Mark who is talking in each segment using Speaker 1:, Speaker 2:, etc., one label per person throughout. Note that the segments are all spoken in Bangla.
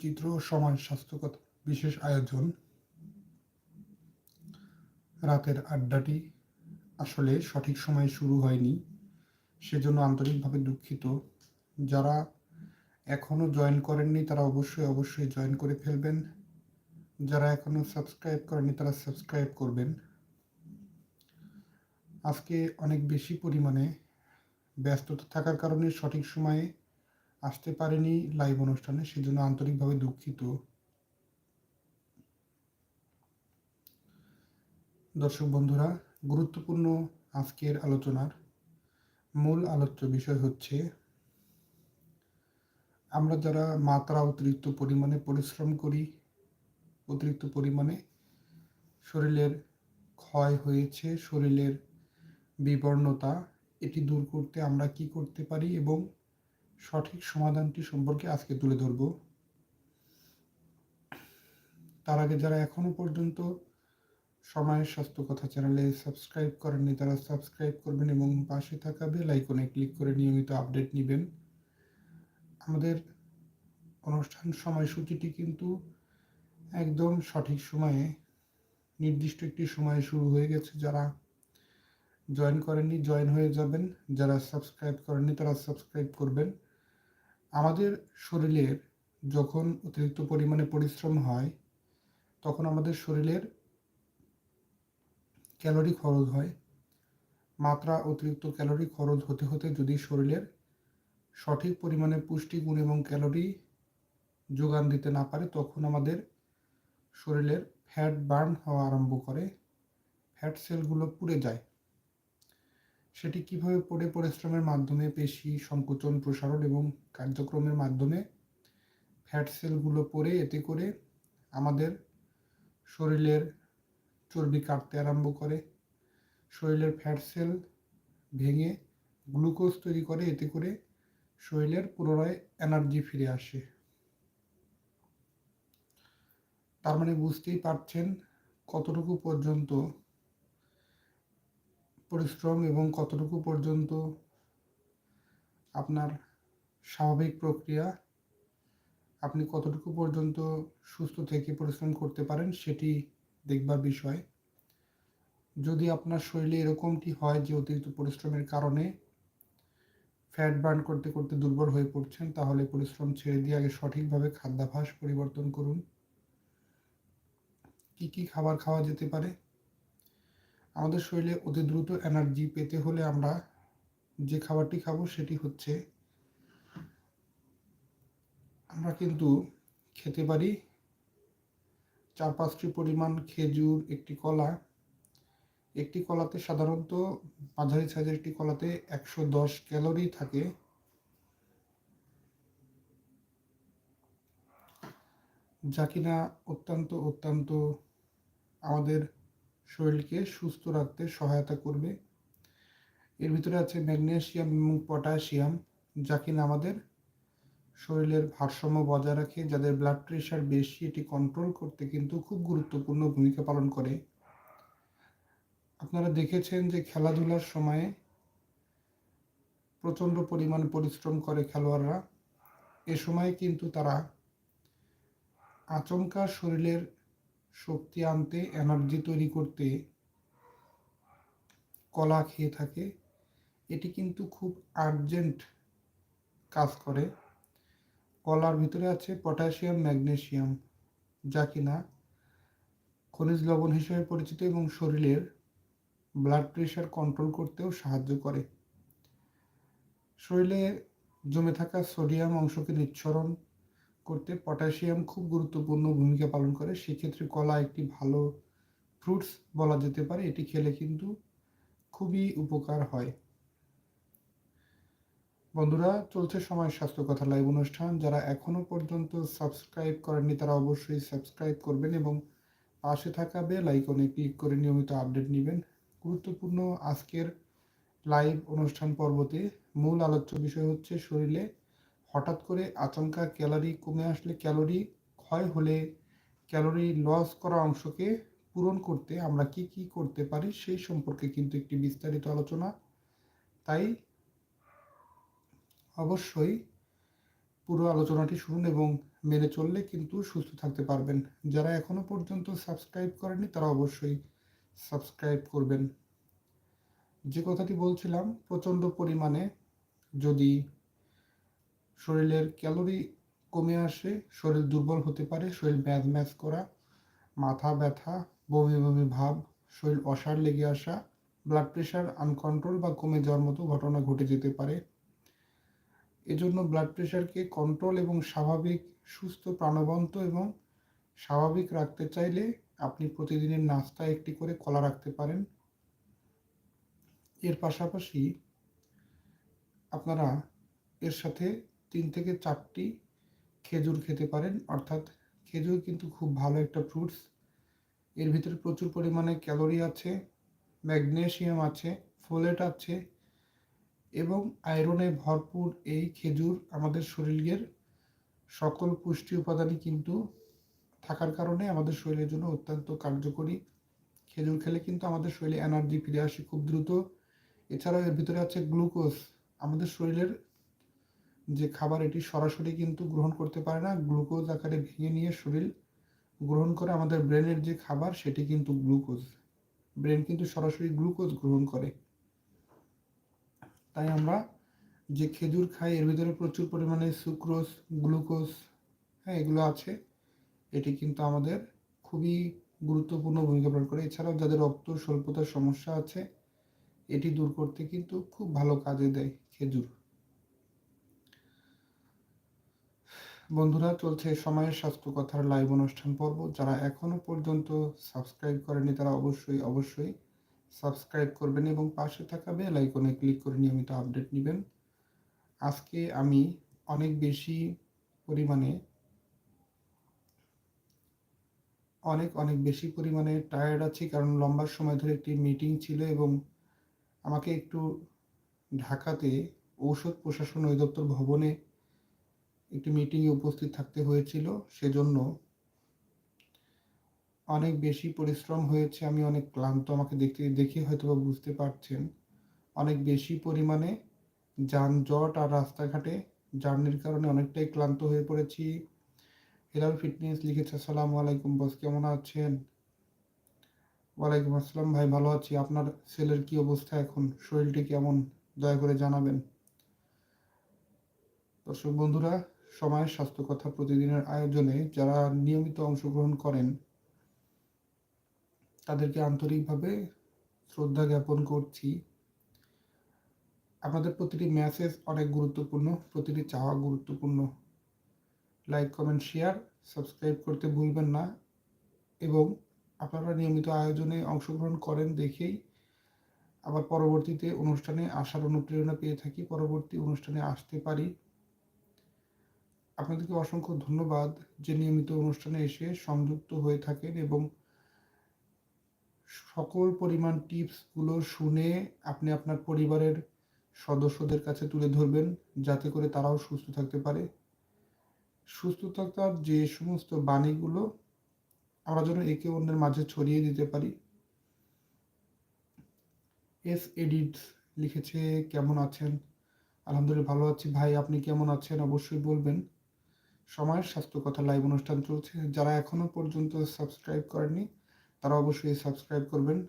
Speaker 1: চিত্র সমাজ স্বাস্থ্যগত বিশেষ আয়োজন। রাতের আড্ডাটি আসলে সঠিক সময়ে শুরু হয়নি, সেজন্য আন্তরিকভাবে দুঃখিত। যারা এখনও জয়েন করেননি, তারা অবশ্যই অবশ্যই জয়েন করে ফেলবেন। যারা এখনও সাবস্ক্রাইব করেননি, তারা সাবস্ক্রাইব করবেন। আজকে অনেক বেশি পরিমাণে ব্যস্ততা থাকার কারণে সঠিক সময়ে আসতে পারেনি লাইভ অনুষ্ঠানে, সেজন্য আন্তরিকভাবে দুঃখিত। দর্শক বন্ধুরা, গুরুত্বপূর্ণ আজকের আলোচনার মূল আলোচ্য বিষয় হচ্ছে, আমরা যারা মাত্রা অতিরিক্ত পরিমাণে পরিশ্রম করি, অতিরিক্ত পরিমাণে শরীরের ক্ষয় হয়েছে, শরীরের বিবর্ণতা, এটি দূর করতে আমরা কি করতে পারি এবং সঠিক সমাধানটি সম্পর্কে আজকে তুলে ধরব। তার আগে যারা এখনও পর্যন্ত সময়ের স্বাস্থ্য কথা চ্যানেলে সাবস্ক্রাইব করেননি, তারা সাবস্ক্রাইব করবেন এবং পাশে থাকা বেল আইকনে ক্লিক করে নিয়মিত আপডেট নেবেন। আমাদের অনুষ্ঠান সময়সূচিটি কিন্তু একদম সঠিক সময়ে, নির্দিষ্ট একটি সময়ে শুরু হয়ে গেছে। যারা জয়েন করেননি, জয়েন হয়ে যাবেন। যারা সাবস্ক্রাইব করেননি, তারা সাবস্ক্রাইব করবেন। আমাদের শরীরের যখন অতিরিক্ত পরিমাণে পরিশ্রম হয়, তখন আমাদের শরীরের ক্যালোরি খরচ হয়। মাত্রা অতিরিক্ত ক্যালোরি খরচ হতে হতে যদি শরীরের সঠিক পরিমাণে পুষ্টিগুণ এবং ক্যালোরি যোগান দিতে না পারে, তখন আমাদের শরীরের ফ্যাট বার্ন হওয়া আরম্ভ করে। ফ্যাট সেলগুলো পুড়ে যায়। সেটি কীভাবে পড়ে পরিশ্রমের মাধ্যমে পেশি, সংকোচন, প্রসারণ এবং কার্যক্রমের মাধ্যমে ফ্যাট সেলগুলো পড়ে, এতে করে আমাদের শরীরের চর্বি কাটতে আরম্ভ করে। শরীরের ফ্যাট সেল ভেঙে গ্লুকোজ তৈরি করে, এতে করে শরীরের পুনরায় এনার্জি ফিরে আসে। তার মানে বুঝতেই পারছেন কতটুকু পর্যন্ত পরিশ্রম এবং কতটুকু পর্যন্ত আপনার স্বাভাবিক প্রক্রিয়া, আপনি কতটুকু পর্যন্ত সুস্থ থেকে পরিশ্রম করতে পারেন সেটি দেখবার বিষয়। যদি আপনার শরীরে এরকমটি হয় যে অতিরিক্ত পরিশ্রমের কারণে ফ্যাট বার্ন করতে করতে দুর্বল হয়ে পড়ছেন, তাহলে পরিশ্রম ছেড়ে দিয়ে আগে সঠিকভাবে খাদ্যাভ্যাস পরিবর্তন করুন। কি কি খাবার খাওয়া যেতে পারে? আমাদের শরীরে অতি দ্রুত এনার্জি পেতে হলে আমরা যে খাবারটি খাব সেটি হচ্ছে আমরা কিন্তু খেতে পারি চার পাঁচটি পরিমাণ খেজুর, একটি কলা। একটি কলাতে সাধারণত মাঝারি সাইজের একটি কলাতে একশো দশ ক্যালোরি থাকে। যা কিনা অত্যন্ত অত্যন্ত আমাদের শরীরকে সুস্থ রাখতে সহায়তা করবে। এর ভিতরে আছে ম্যাগনেশিয়াম এবং পটাশিয়াম, যা কিনা আমাদের শরীরের ভারসাম্য বজায় রাখে, যাদের ব্লাড প্রেশার বেশি, এটি কন্ট্রোল করতে কিন্তু খুব গুরুত্বপূর্ণ ভূমিকা পালন করে। আপনারা দেখেছেন যে খেলাধুলার সময়ে প্রচণ্ড পরিমাণ পরিশ্রম করে খেলোয়াড়রা। এ সময় কিন্তু তারা আচমকা শরীরের শক্তি আনতে এনার্জি তৈরি করতে কলা খেয়ে থাকে, এটি কিন্তু খুব আর্জেন্ট কাজ করে। কলার ভিতরে আছে পটাশিয়াম ম্যাগনেশিয়াম যা কিনা খনিজ লবণ হিসেবে পরিচিত এবং শরীরের ব্লাড প্রেশার কন্ট্রোল করতেও সাহায্য করে। শরীরে জমে থাকা সোডিয়াম অংশকে নিঃসরণ করতে পটাশিয়াম খুব গুরুত্বপূর্ণ ভূমিকা পালন করে। সেক্ষেত্রে কলা একটি ভালো ফ্রুটস বলা যেতে পারে। এটি খেলে কিন্তু খুবই উপকার হয়। বন্ধুরা, চলছে সময় স্বাস্থ্য কথা লাইভ অনুষ্ঠান। যারা এখনও পর্যন্ত সাবস্ক্রাইব করেননি, তারা অবশ্যই সাবস্ক্রাইব করবেন এবং পাশে থাকা বেল আইকনে ক্লিক করে নিয়মিত আপডেট নেবেন। গুরুত্বপূর্ণ আজকের লাইভ অনুষ্ঠান পর্বতে মূল আলোচ্য বিষয় হচ্ছে শরীরে হঠাৎ করে আচমকা ক্যালোরি কমে আসলে ক্যালোরি ক্ষয় হলে ক্যালোরি লস করা অংশকে পূরণ করতে আমরা কি কি করতে পারি সেই সম্পর্কে কিন্তু একটি বিস্তারিত আলোচনা। তাই অবশ্যই পুরো আলোচনাটি শুনুন এবং মেনে চললে কিন্তু সুস্থ থাকতে পারবেন। যারা এখনও পর্যন্ত সাবস্ক্রাইব করেনি তারা অবশ্যই সাবস্ক্রাইব করবেন। যে কথাটি বলছিলাম, প্রচণ্ড পরিমাণে যদি শরীরের ক্যালোরি কমে আসে, শরীর দুর্বল হতে পারে, শরীর ম্যাজ ম্যাজ করা, মাথা ব্যথা, বমি বমি ভাব, শরীর অসার লেগে আসা ব্লাড প্রেশার আনকন্ট্রোল বা কমে যাওয়ার মতো ঘটনা ঘটে যেতে পারে। এজন্য ব্লাড প্রেশারকে কন্ট্রোল এবং স্বাভাবিক, সুস্থ, প্রাণবন্ত এবং স্বাভাবিক রাখতে চাইলে আপনি প্রতিদিনের নাস্তায় একটি করে কলা রাখতে পারেন। এর পাশাপাশি আপনারা এর সাথে তিন থেকে চারটি খেজুর খেতে পারেন। অর্থাৎ খেজুর কিন্তু খুব ভালো একটা ফ্রুটস এর ভিতরে প্রচুর পরিমাণে ক্যালোরি আছে ম্যাগনেশিয়াম আছে ফোলেট আছে এবং আয়রনে ভরপুর এই খেজুর আমাদের শরীরের সকল পুষ্টি উপাদানই কিন্তু থাকার কারণে আমাদের শরীরের জন্য অত্যন্ত কার্যকরী। খেজুর খেলে কিন্তু আমাদের শরীরে এনার্জি ফিরে আসে খুব দ্রুত। এছাড়াও এর ভিতরে আছে গ্লুকোজ আমাদের শরীরের যে খাবার এটি সরাসরি কিন্তু গ্রহণ করতে পারে না, গ্লুকোজ আকারে ভেঙে নিয়ে শরীর গ্রহণ করে আমাদের ব্রেনের যে খাবার সেটি কিন্তু গ্লুকোজ। ব্রেন কিন্তু সরাসরি গ্লুকোজ গ্রহণ করে। তাই আমরা যে খেজুর খাই, এর ভিতরে প্রচুর পরিমাণে সুক্রোজ, গ্লুকোজ হ্যাঁ এগুলো আছে। এটি কিন্তু আমাদের খুবই গুরুত্বপূর্ণ ভূমিকা পালন করে। এছাড়াও যাদের রক্ত স্বল্পতার সমস্যা আছে, এটি দূর করতে কিন্তু খুব ভালো কাজে দেয় খেজুর। বন্ধুরা, চলছে সময়ের স্বাস্থ্য কথার লাইভ অনুষ্ঠান পর্ব। যারা এখনও পর্যন্ত সাবস্ক্রাইব করেনি তারা অবশ্যই অবশ্যই সাবস্ক্রাইব করবেন এবং পাশে থাকা বেল আইকনে ক্লিক করে নিয়মিত আপডেট নেবেন। আজকে আমি অনেক বেশি পরিমাণে, অনেক অনেক বেশি পরিমাণে টায়ার্ড আছি কারণ লম্বা সময় ধরে একটি মিটিং ছিল এবং আমাকে একটু ঢাকাতে ঔষধ প্রশাসন অধিদপ্তর ভবনে একটি মিটিংয়ে উপস্থিত থাকতে হয়েছিল, সেজন্য অনেক বেশি পরিশ্রম হয়েছে। আমি অনেক ক্লান্ত, আমাকে দেখতে, দেখে হয়তো বা বুঝতে পারছেন। অনেক বেশি পরিমাণে যানজট আর রাস্তাঘাটে জার্নির কারণে অনেকটাই ক্লান্ত হয়ে পড়েছি। হেলাল ফিটনেস লিখেছে, আসসালামু আলাইকুম বস, কেমন আছেন? ওয়ালাইকুম আসসালাম ভাই, ভালো আছি। আপনার ছেলের কি অবস্থা এখন? শরীরটি কেমন? দয়া করে জানাবেন। দর্শক বন্ধুরা সময়ের স্বাস্থ্য কথা প্রতিদিনের আয়োজনে যারা নিয়মিত অংশগ্রহণ করেন, তাদেরকে আন্তরিকভাবে শ্রদ্ধা জ্ঞাপন করছি। আপনাদের প্রতিটি মেসেজ অনেক গুরুত্বপূর্ণ, প্রতিটি চাওয়া গুরুত্বপূর্ণ। লাইক কমেন্ট শেয়ার সাবস্ক্রাইব করতে ভুলবেন না এবং আপনারা নিয়মিত আয়োজনে অংশগ্রহণ করেন দেখেই আবার পরবর্তীতে অনুষ্ঠানে আসার অনুপ্রেরণা পেয়ে থাকি, পরবর্তী অনুষ্ঠানে আসতে পারি। আপনাদেরকে অসংখ্য ধন্যবাদ যে নিয়মিত অনুষ্ঠানে এসে সংযুক্ত হয়ে থাকেন এবং সকল পরিমাণ টিপসগুলো শুনে আপনি আপনার পরিবারের সদস্যদের কাছে তুলে ধরবেন, যাতে করে তারাও সুস্থ থাকতে পারে। সুস্থ থাকার যে সমস্ত বাণীগুলো, আমরা যেন একে অন্যের মাঝে ছড়িয়ে দিতে পারি। এস এডিট লিখেছে, কেমন আছেন? আলহামদুলিল্লাহ, ভালো আছি। ভাই, আপনি কেমন আছেন? অবশ্যই বলবেন। সময়ের স্বাস্থ্য কথা লাইভ অনুষ্ঠান চলছে। যারা এখনও পর্যন্ত সাবস্ক্রাইব করেননি, তারা অবশ্যই সাবস্ক্রাইব করবেন।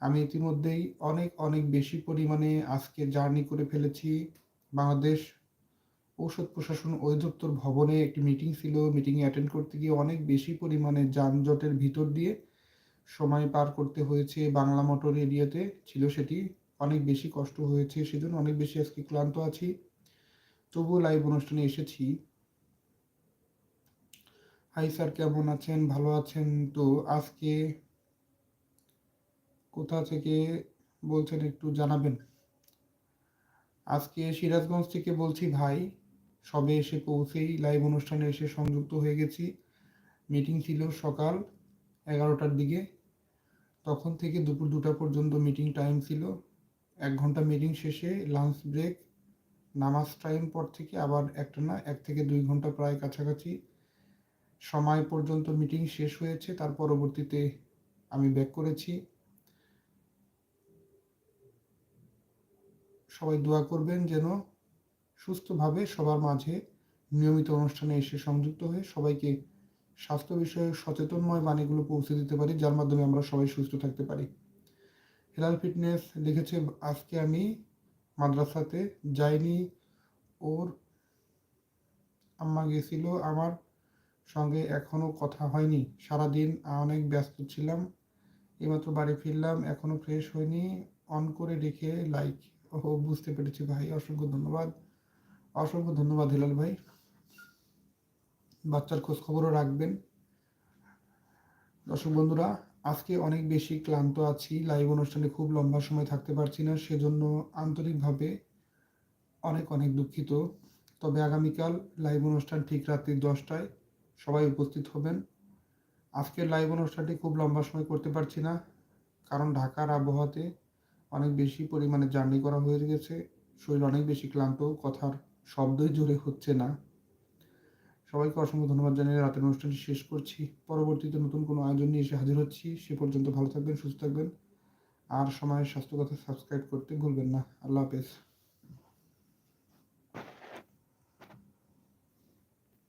Speaker 1: আমি ইতিমধ্যেই অনেক অনেক বেশি পরিমাণে আজকে জার্নি করে ফেলেছি। বাংলাদেশ ঔষধ প্রশাসন অধিদপ্তর ভবনে একটি মিটিং ছিল। মিটিংয়ে অ্যাটেন্ড করতে গিয়ে অনেক বেশি পরিমাণে যানজটের ভিতর দিয়ে সময় পার করতে হয়েছে। বাংলা মোটর এরিয়াতে ছিল সেটি। অনেক বেশি কষ্ট হয়েছে, সেজন্য অনেক বেশি আজকে ক্লান্ত আছি। তবুও লাইভ অনুষ্ঠানে এসেছি। হাই স্যার কেমন আছেন? ভালো আছেন? তো আজকে কোথা থেকে বলছেন একটু জানাবেন? আজকে সিরাজগঞ্জ থেকে বলছি ভাই, সবে এসে পৌঁছেই লাইভ অনুষ্ঠানে এসে সংযুক্ত হয়ে গেছি। মিটিং ছিল সকাল এগারোটার দিকে। তখন থেকে দুপুর দুটা পর্যন্ত মিটিং টাইম ছিল। এক ঘণ্টা মিটিং শেষে লাঞ্চ ব্রেক নামাজ টাইম পর থেকে আবার একটা না, এক থেকে দুই ঘণ্টা প্রায় কাছাকাছি সময় পর্যন্ত মিটিং শেষ হয়েছে, তার পরবর্তীতে আমি ব্যাক করেছি। সবাই দোয়া করবেন যেন সুস্থভাবে সবার মাঝে নিয়মিত অনুষ্ঠানে এসে সংযুক্ত হয়ে সবাইকে স্বাস্থ্য বিষয়ে সচেতনময় বাণীগুলো পৌঁছে দিতে পারি, যার মাধ্যমে আমরা সবাই সুস্থ থাকতে পারি। হেলাল ফিটনেস লিখেছে, আজকে আমি মাদ্রাসাতে যাইনি, ওর আম্মা গেছিল আমার সঙ্গে এখনও কথা হয়নি। সারাদিন অনেক ব্যস্ত ছিলাম, এইমাত্র বাড়ি ফিরলাম, এখনও ফ্রেশ হয়নি অন করে রেখে লাইক ও বুঝতে পেরেছি ভাই, অসংখ্য ধন্যবাদ। অসংখ্য ধন্যবাদ হিলাল ভাই। বাচ্চার খোঁজ খবরও রাখবেন। দর্শক বন্ধুরা, আজকে অনেক বেশি ক্লান্ত আছি লাইভ অনুষ্ঠানে খুব লম্বা সময় থাকতে পারছি না, সেজন্য আন্তরিকভাবে অনেক অনেক দুঃখিত। তবে আগামীকাল লাইভ অনুষ্ঠান ঠিক রাত্রি দশটায়। সবাই উপস্থিত হবেন। আজকের লাইভ অনুষ্ঠানটি খুব লম্বা সময় করতে পারছি না, কারণ ঢাকার আবহাওয়াতে অনেক বেশি পরিমাণে জার্নি করা হয়ে গেছে। শরীর অনেক বেশি ক্লান্ত, কথার শব্দই জোরে হচ্ছে না। সবাইকে অসংখ্য ধন্যবাদ জানিয়ে রাতের অনুষ্ঠানটি শেষ করছি। পরবর্তীতে নতুন কোনো আয়োজন নিয়ে এসে হাজির হচ্ছি। সে পর্যন্ত ভালো থাকবেন, সুস্থ থাকবেন। আর সময়ের স্বাস্থ্য কথা সাবস্ক্রাইব করতে ভুলবেন না। আল্লাহ হাফেজ।